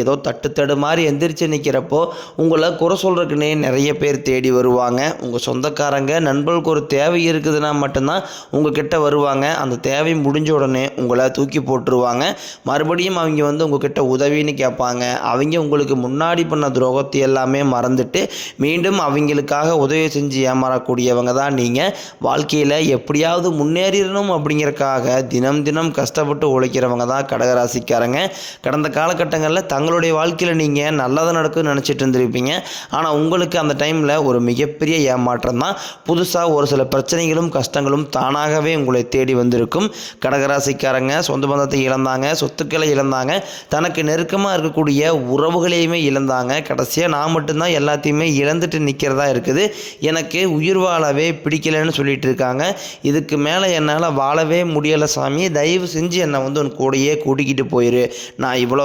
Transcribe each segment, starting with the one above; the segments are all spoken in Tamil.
ஏதோ தட்டு தடு மாதிரி எந்திரிச்சு நிற்கிறப்போ உங்களை குறை சொல்கிறதுக்குன்னே நிறைய பேர் தேடி வருவாங்க. உங்கள் சொந்தக்காரங்க நண்பர்களுக்கு ஒரு தேவை இருக்குதுன்னா மட்டும்தான் உங்ககிட்ட வருவாங்க. அந்த தேவை முடிஞ்ச உடனே உங்களை தூக்கி போட்டுருவாங்க. மறுபடியும் அவங்க வந்து உங்ககிட்ட உதவின்னு கேட்பாங்க. அவங்க உங்களுக்கு முன்னாடி பண்ண துரோகத்தை எல்லாமே மறந்துட்டு மீண்டும் அவங்களுக்காக உதவி செஞ்சு ஏமாறக்கூடியவங்க தான் நீங்கள் வாழ்க்கையில் எப்படியாவது முன்னேறிடணும் அப்படிங்கிறக்காக தினம் தினம் கஷ்டப்பட்டு உழைக்கிறவங்க தான் கடகராசிக்காரங்க. கடந்த காலகட்டங்களில் தங்களுடைய வாழ்க்கையில் நீங்கள் நல்லதாக நடக்கும்னு நினச்சிட்டு இருந்திருப்பீங்க. ஆனால் உங்களுக்கு அந்த டைமில் ஒரு மிகப்பெரிய ஏமாற்றம் தான். புதுசாக ஒரு சில பிரச்சனைகளும் கஷ்டங்களும் தானாகவே உங்களை தேடி வந்திருக்கும். கடகராசிக்காரங்க சொந்த பந்தத்தை இழந்தாங்க சொத்துக்களை இழந்தாங்க தனக்கு நெருக்கமாக இருக்கக்கூடிய உறவுகளையுமே இழந்தாங்க. கடைசியாக நான் மட்டும்தான் எல்லாத்தையுமே இழந்துட்டு நிற்கிறதா இருக்குது. எனக்கு உயிர் வாழவே பிடிக்கலைன்னு சொல்லிட்டு இருக்காங்க. இதுக்கு மேலே என்னால் வாழவே முடியலை சாமி. தயவு செஞ்சு என்னை வந்து உன் கூடயே கூட்டிக்கிட்டு போயிரு. நான் இவ்வளோ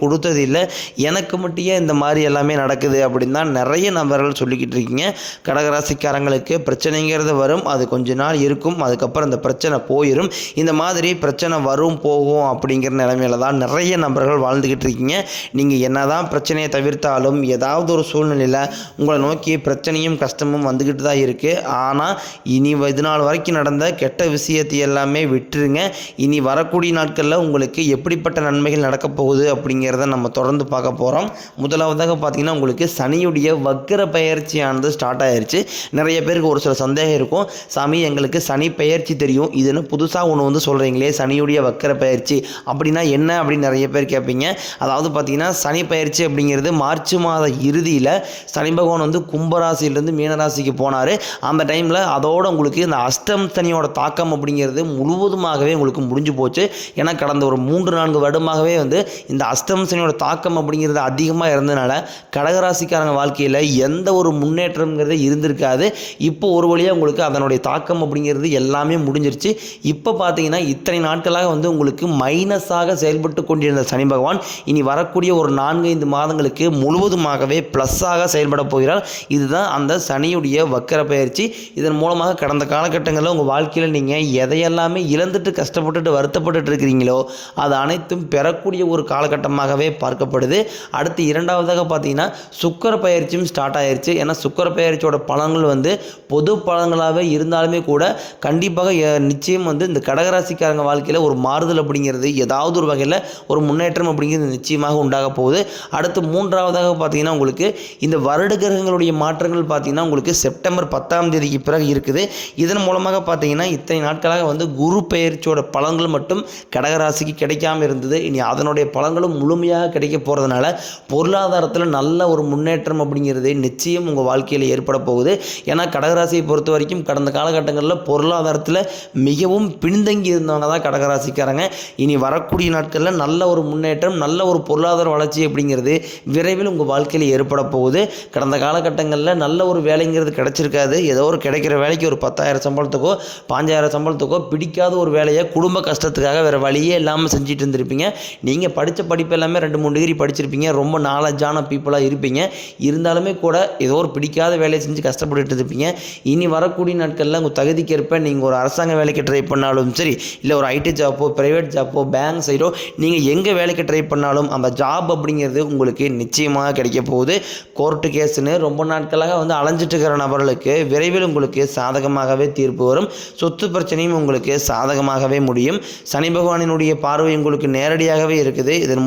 கொடுத்ததில்லை. எனக்கு மட்டும் ஏன் இந்த மாதிரி எல்லாமே நடக்குது அப்படின்னு தான் நிறைய நபர்கள் சொல்லிக்கிட்டு இருக்கீங்க. கடகராசிக்காரங்களுக்கு பிரச்சனைங்கிறது வரும். அது கொஞ்ச நாள் இருக்கும். அதுக்கப்புறம் இந்த பிரச்சனை போயிடும் இந்த மாதிரி பிரச்சனை வரும் போகும் அப்படிங்கிற நிலைமையில தான் நிறைய நபர்கள் வாழ்ந்துக்கிட்டு இருக்கீங்க. நீங்கள் என்னதான் பிரச்சனையை தவிர்த்தாலும் ஏதாவது ஒரு சூழ்நிலையில் உங்களை நோக்கி பிரச்சனையும் கஷ்டமும் வந்துக்கிட்டு தான் இருக்குது ஆனால் இனி இது நாள் வரைக்கும் நடந்த கெட்ட விஷயத்தை எல்லாமே விட்டுருங்க. இனி வரக்கூடிய நாட்களில் உங்களுக்கு எப்படிப்பட்ட நன்மைகள் நடக்கப் போகுது அப்படிங்கிறத நம்ம தொடர்ந்து பார்க்க போகிறோம் முதலாவதாக பார்த்தீங்கன்னா உங்களுக்கு சனியுடைய வக்கர பயிற்சியானது ஸ்டார்ட் ஆயிடுச்சு நிறைய பேருக்கு ஒரு சில சந்தேகம் இருக்கும். சாமி எங்களுக்கு சனி பயிற்சி தெரியும். இதுன்னு புதுசாக ஒன்று வந்து சொல்கிறீங்களே சனியுடைய வக்கர பயிற்சி அப்படின்னா என்ன அப்படின்னு நிறைய பேர் கேட்பீங்க. அதாவது பார்த்தீங்கன்னா சனி பயிற்சி அப்படிங்கிறது மார்ச் மாத இறுதியில் சனி பகவான் வந்து கும்பராசிலேருந்து மீனராசிக்கு போனார். அந்த டைமில் அதோட உங்களுக்கு இந்த அஷ்டம் சனியோட தாக்கம் அப்படிங்கிறது முழுவதுமாகவே உங்களுக்கு முடிஞ்சு போச்சு. ஏன்னா கடந்த ஒரு மூன்று நான்கு வருடமாகவே வந்து இந்த அஷ்டம் சனியோட தாக்கம் அப்படிங்கிறது அதிகமாக இருந்ததுனால கடகராசிக்காரங்க வாழ்க்கையில் எந்த ஒரு முன்னேற்றம்ங்கிறது இருந்திருக்காது. இப்போ ஒரு வழியாக உங்களுக்கு அதனுடைய தாக்கம் அப்படிங்கிறது எல்லாமே முடிஞ்சிருச்சு. இப்போ பார்த்தீங்கன்னா இத்தனை நாட்களாக வந்து உங்களுக்கு மைனஸாக செயல்பட்டு கொண்டிருந்த சனி பகவான் இனி வரக்கூடிய ஒரு நான்கு ஐந்து மாதங்களுக்கு முழுவதுமாகவே ப்ளஸ்ஸாக செயல்பட போகிறார். இதுதான் அந்த சனியுடைய வக்கர பயிற்சி. இதன் மூலமாக கடந்த காலகட்டங்களில் உங்கள் வாழ்க்கையில் நீங்கள் எதையெல்லாமே இழந்துட்டு கஷ்டப்பட்டுட்டு வருத்தப்பட்டுட்டு இருக்கிறீங்களோ அது அனைத்தும் பெறக்கூடிய ஒரு காலகட்டம் காலகட்டமாகவே பார்க்கப்படுது. அடுத்து இரண்டாவதாக பார்த்தீங்கன்னா சுக்கர பயிற்சியும் ஸ்டார்ட் ஆயிருச்சு. ஏன்னா சுக்கர பயிற்சியோட பலன்கள் வந்து பொது பலன்களாகவே இருந்தாலுமே கூட கண்டிப்பாக நிச்சயம் வந்து இந்த கடகராசிக்காரங்க வாழ்க்கையில் ஒரு மாறுதல் அப்படிங்கிறது ஏதாவது ஒரு வகையில் ஒரு முன்னேற்றம் அப்படிங்கிறது நிச்சயமாக உண்டாக போகுது. அடுத்து மூன்றாவதாக பார்த்தீங்கன்னா உங்களுக்கு இந்த வருட கிரகங்களுடைய மாற்றங்கள் பார்த்தீங்கன்னா உங்களுக்கு செப்டம்பர் பத்தாம் தேதிக்கு பிறகு இருக்குது. இதன் மூலமாக பார்த்தீங்கன்னா இத்தனை நாட்களாக வந்து குரு பெயர்ச்சியோட பலன்கள் மட்டும் கடகராசிக்கு கிடைக்காம இருந்தது. இனி அதனுடைய பலன்களும் முழுமையாக கிடைக்க போகிறதுனால பொருளாதாரத்தில் நல்ல ஒரு முன்னேற்றம் அப்படிங்கிறது நிச்சயம் உங்கள் வாழ்க்கையில் ஏற்பட போகுது. ஏன்னா கடகராசியை பொறுத்த வரைக்கும் கடந்த காலகட்டங்களில் பொருளாதாரத்தில் மிகவும் பின்தங்கி இருந்தவங்க தான் கடகராசிக்காரங்க. இனி வரக்கூடிய நாட்களில் நல்ல ஒரு முன்னேற்றம் நல்ல ஒரு பொருளாதார வளர்ச்சி அப்படிங்கிறது விரைவில் உங்கள் வாழ்க்கையில் ஏற்பட போகுது. கடந்த காலகட்டங்களில் நல்ல ஒரு வேலைங்கிறது கிடைச்சிருக்காது. ஏதோ ஒரு கிடைக்கிற வேலைக்கு ஒரு பத்தாயிரம் சம்பளத்துக்கோ பாஞ்சாயிரம் சம்பளத்துக்கோ பிடிக்காத ஒரு வேலையை குடும்ப கஷ்டத்துக்காக வேறு வழியே இல்லாமல் செஞ்சுட்டு இருந்திருப்பீங்க. நீங்கள் படித்த படிப்பு எல்லாமே ரெண்டு மூணு டிகிரி படிச்சிருப்பீங்க. ரொம்ப நாலேஜான பீப்புளாக இருப்பீங்க. இருந்தாலுமே கூட ஏதோ ஒரு பிடிக்காத வேலையை செஞ்சு கஷ்டப்பட்டுட்டு இருப்பீங்க. இனி வரக்கூடிய நாட்களில் உங்கள் தகுதிக்கேற்ப நீங்கள் ஒரு அரசாங்க வேலைக்கு ட்ரை பண்ணாலும் சரி இல்லை ஒரு ஐடி ஜாப்போ ப்ரைவேட் ஜாப்போ பேங்க் சைடோ நீங்கள் எங்கே வேலைக்கு ட்ரை பண்ணாலும் அந்த ஜாப் அப்படிங்கிறது உங்களுக்கு நிச்சயமாக கிடைக்க போகுது. கோர்ட்டு கேஸுன்னு ரொம்ப நாட்களாக வந்து அலைஞ்சிட்டு இருக்கிற நபர்களுக்கு விரைவில் உங்களுக்கு சாதகமாகவே தீர்ப்பு வரும். சொத்து பிரச்சனையும் உங்களுக்கு சாதகமாகவே முடியும். சனி பகவானினுடைய பார்வை உங்களுக்கு நேரடியாகவே இருக்குது. இதன்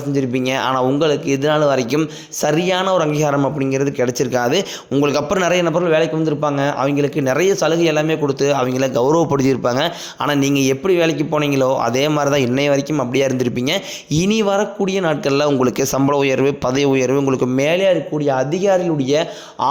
செஞ்சுருப்பீங்க. ஆனால் உங்களுக்கு இது வரைக்கும் சரியான ஒரு அங்கீகாரம் அப்படிங்கிறது கிடச்சிருக்காது. உங்களுக்கு அப்புறம் நிறைய நபர்கள் வேலைக்கு வந்திருப்பாங்க. அவங்களுக்கு நிறைய சலுகை எல்லாமே கொடுத்து அவங்கள கௌரவப்படுத்தியிருப்பாங்க. ஆனால் நீங்கள் எப்படி வேலைக்கு போனீங்களோ அதே மாதிரி தான் இன்னைய வரைக்கும் அப்படியே இருந்திருப்பீங்க. இனி வரக்கூடிய நாட்களில் உங்களுக்கு சம்பள உயர்வு பதவி உயர்வு உங்களுக்கு மேலே இருக்கக்கூடிய அதிகாரிகளுடைய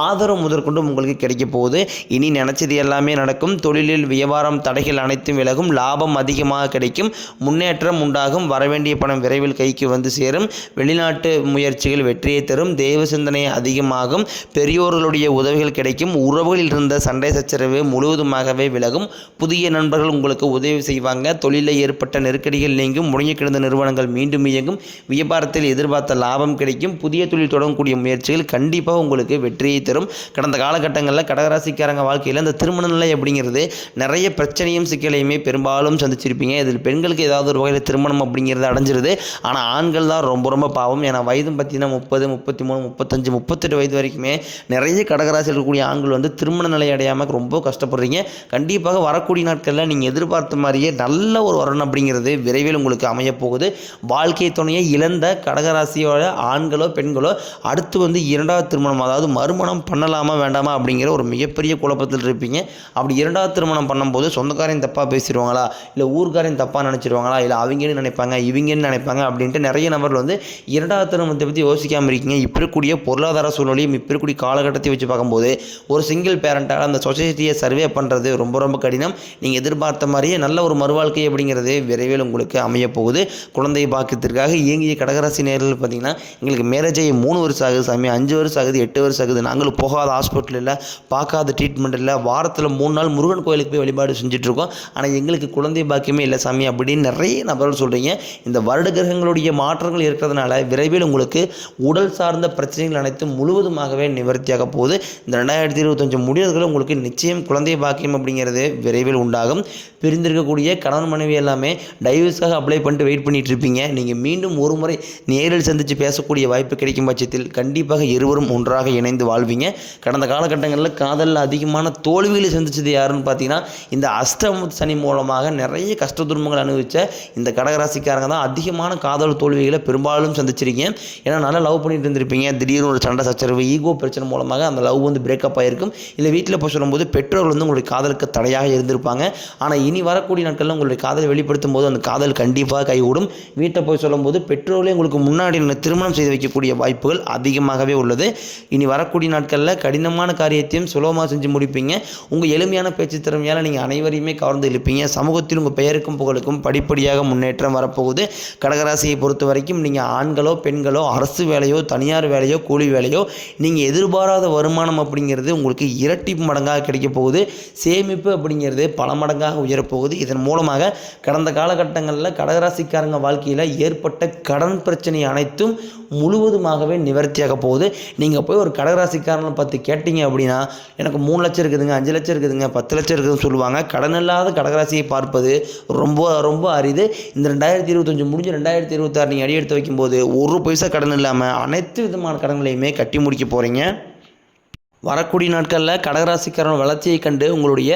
ஆதரவு முதற்கொண்டும் உங்களுக்கு கிடைக்க போகுது. இனி நினச்சது எல்லாமே நடக்கும். தொழிலில் வியாபாரம் தடைகள் அனைத்தும் விலகும். லாபம் அதிகமாக கிடைக்கும். முன்னேற்றம் உண்டாகும். வரவேண்டிய பணம் விரைவில் கைக்கு வந்து சேரும். வெளிநாட்டு முயற்சிகள் வெற்றியை தரும். தெய்வ சிந்தனை அதிகமாகும். பெரியோர்களுடைய உதவிகள் கிடைக்கும். உறவுகளில் இருந்த சண்டை சச்சரவு முழுவதுமாகவே விலகும். புதிய நண்பர்கள் உங்களுக்கு உதவி செய்வாங்க. தொழிலில் ஏற்பட்ட நெருக்கடிகள் நீங்கும். முடங்கி கிடந்த நிறுவனங்கள் மீண்டும் இயங்கும். வியாபாரத்தில் எதிர்பார்த்த லாபம் கிடைக்கும். புதிய தொழில் தொடங்கக்கூடிய முயற்சிகள் கண்டிப்பாக உங்களுக்கு வெற்றியை தரும். கடந்த காலகட்டங்களில் கடகராசிக்காரங்க வாழ்க்கையில் இந்த திருமண நிலை அப்படிங்கிறது நிறைய பிரச்சனையும் சிக்கலையுமே பெரும்பாலும் சந்திச்சிருப்பீங்க. இதில் பெண்களுக்கு ஏதாவது ஒரு வகையில் திருமணம் அப்படிங்கிறது அடைஞ்சிருது. ஆனால் ஆண்கள் தான் ரொம்ப ரொம்ப பாவம். ஏன்னா வயதும் பார்த்தீங்கன்னா முப்பது முப்பத்தி மூணு முப்பத்தஞ்சு முப்பத்தெட்டு வயது வரைக்குமே நிறைய கடகராசியில் இருக்கக்கூடிய ஆண்கள் வந்து திருமண நிலை அடையாமல் ரொம்ப கஷ்டப்படுறீங்க. கண்டிப்பாக வரக்கூடிய நாட்களில் நீங்கள் எதிர்பார்த்த மாதிரியே நல்ல ஒரு வரணும் அப்படிங்கிறது விரைவில் உங்களுக்கு அமையப்போகுது வாழ்க்கை துணையை இழந்த கடகராசியோட ஆண்களோ பெண்களோ அடுத்து வந்து இரண்டாவது திருமணம் அதாவது மறுமணம் பண்ணலாமா வேண்டாமா அப்படிங்கிற ஒரு மிகப்பெரிய குழப்பத்தில் இருப்பீங்க. அப்படி இரண்டாவது திருமணம் பண்ணும்போது சொந்தக்காரையும் தப்பாக பேசிடுவாங்களா? இல்லை ஊர்க்காரையும் தப்பாக நினச்சிருவாங்களா? இல்லை அவங்கன்னு நினைப்பாங்க இவங்கன்னு நினைப்பாங்க அப்படின்ட்டு நிறைய நபர்கள் வந்து இரண்டாவது திருமணத்தை பற்றி யோசிக்காமல் இருக்கீங்க. இப்போ இருக்கக்கூடிய பொருளாதார சூழ்நிலையும் இப்போ இருக்கக்கூடிய காலகட்டத்தை வச்சு பார்க்கும்போது ஒரு சிங்கிள் பேரண்ட்டால் அந்த சொசைட்டியை சர்வே பண்ணுறது ரொம்ப ரொம்ப கடினம். நீங்கள் எதிர்பார்த்த மாதிரியே நல்ல ஒரு மறுவாழ்க்கை அப்படிங்கிறது விரைவில் உங்களுக்கு அமைய போகுது குழந்தை பாக்கியத்திற்காக இயங்கிய கடகராசி நேரில் பார்த்தீங்கன்னா எங்களுக்கு மேரேஜ் ஆகி மூணு வருஷம் ஆகுது சாமி. அஞ்சு வருஷம் ஆகுது எட்டு வருஷம் ஆகுது. நாங்களும் போகாத ஹாஸ்பிட்டல் இல்லை பார்க்காத ட்ரீட்மெண்ட் இல்லை. வாரத்தில் மூணு நாள் முருகன் கோயிலுக்கு போய் வழிபாடு செஞ்சுட்ருக்கோம் ஆனால் எங்களுக்கு குழந்தை பாக்கியமே இல்லை சாமி அப்படின்னு நிறைய நபர்கள் சொல்கிறீங்க இந்த வருட கிரகங்களுடைய மாற்றங்கள் இருக்கிறதுனால விரைவில் உங்களுக்கு உடல் சார்ந்த பிரச்சனைகள் அனைத்தும் முழுவதுமாகவே நிவர்த்தியாக போகுது. இந்த ரெண்டாயிரத்தி இருபத்தஞ்சு முடிவுகள் உங்களுக்கு நிச்சயம் குழந்தை பாக்கியம் அப்படிங்கிறது விரைவில் உண்டாகும். பிரிந்திருக்கக்கூடிய கணவன் மனைவி எல்லாமே டைவர்ஸாக அப்ளை பண்ணிட்டு வெயிட் பண்ணிட்டு இருப்பீங்க. நீங்கள் மீண்டும் ஒரு முறை நேரில் சந்தித்து பேசக்கூடிய வாய்ப்பு கிடைக்கும் பட்சத்தில் கண்டிப்பாக இருவரும் ஒன்றாக இணைந்து வாழ்வீங்க. கடந்த காலகட்டங்களில் காதலில் அதிகமான தோல்விகளை சந்திச்சது யாருன்னு பார்த்தீங்கன்னா இந்த அஷ்டம சனி மூலமாக நிறைய கஷ்ட துன்பங்கள் அனுபவித்த இந்த கடகராசிக்காரங்க தான் அதிகமான காதல் தோல்விகள் பெரும்பாலும் சந்திச்சிருக்கீங்க. ஏன்னா நல்லா லவ் பண்ணிட்டு இருந்திருப்பீங்க. திடீர்னு ஒரு சண்டை சச்சரவு ஈகோ பிரச்சனை மூலமாக அந்த லவ் வந்து பிரேக்கப் ஆகிருக்கும் இல்லை வீட்டில் போய் சொல்லும்போது பெற்றோர்கள் வந்து உங்களுடைய காதலுக்கு தடையாக இருந்திருப்பாங்க. ஆனால் இனி வரக்கூடிய நாட்களில் உங்களுடைய காதலை வெளிப்படுத்தும் போது அந்த காதல் கண்டிப்பாக கைகூடும். வீட்டை போய் சொல்லும்போது பெற்றோர்களே உங்களுக்கு முன்னாடி திருமணம் செய்து வைக்கக்கூடிய வாய்ப்புகள் அதிகமாகவே உள்ளது. இனி வரக்கூடிய நாட்களில் கடினமான காரியத்தையும் சுலபமாக செஞ்சு முடிப்பீங்க. உங்கள் எளிமையான பேச்சு திறமையால் நீங்கள் அனைவரையுமே கவர்ந்து இழுப்பீங்க. சமூகத்தில் உங்கள் பெயருக்கும் புகழுக்கும் படிப்படியாக முன்னேற்றம் வரப்போகுது. கடகராசியை பொறுத்தவரை வரைக்கும் நீங்கள் ஆண்களோ பெண்களோ அரசு வேலையோ தனியார் வேலையோ கூலி வேலையோ நீங்கள் எதிர்பாராத வருமானம் அப்படிங்கிறது உங்களுக்கு இரட்டி மடங்காக கிடைக்க போகுது. சேமிப்பு அப்படிங்கிறது பல மடங்காக உயரப்போகுது. இதன் மூலமாக கடந்த காலகட்டங்களில் கடகராசிக்காரங்க வாழ்க்கையில் ஏற்பட்ட கடன் பிரச்சனை அனைத்தும் முழுவதுமாகவே நிவர்த்தியாக போகுது. நீங்கள் போய் ஒரு கடகராசிக்காரனை பார்த்து கேட்டீங்க அப்படின்னா எனக்கு மூணு லட்சம் இருக்குதுங்க அஞ்சு லட்சம் இருக்குதுங்க பத்து லட்சம் இருக்குதுன்னு சொல்லுவாங்க. கடன் இல்லாத கடகராசியை பார்ப்பது ரொம்ப ரொம்ப அரிது. இந்த ரெண்டாயிரத்தி இருபத்தஞ்சு முடிஞ்சு ரெண்டாயிரத்தி இருபத்தாறு நீங்கள் வரி எடுத்து வைக்கும்போது ஒரு பைசா கடன் இல்லாமல் அனைத்து விதமான கடன்களையுமே கட்டி முடிக்க போகிறீங்க வரக்கூடிய நாட்களில் கடகராசிக்காரன் வளர்ச்சியை கண்டு உங்களுடைய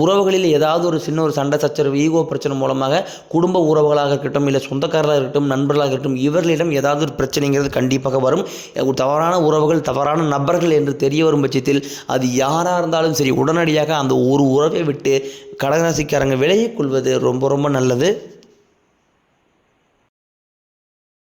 உறவுகளில் ஏதாவது ஒரு சின்ன ஒரு சண்டை சச்சரவு ஈகோ பிரச்சனை மூலமாக குடும்ப உறவுகளாக இருக்கட்டும் இல்லை சொந்தக்காரர்களாக இருக்கட்டும் நண்பர்களாக இருக்கட்டும் இவர்களிடம் ஏதாவது ஒரு பிரச்சனைங்கிறது கண்டிப்பாக வரும். தவறான உறவுகள் தவறான நபர்கள் என்று தெரிய வரும் பட்சத்தில் அது யாராக இருந்தாலும் சரி உடனடியாக அந்த ஒரு உறவை விட்டு கடகராசிக்காரங்க விலகிக் கொள்வது ரொம்ப ரொம்ப நல்லது.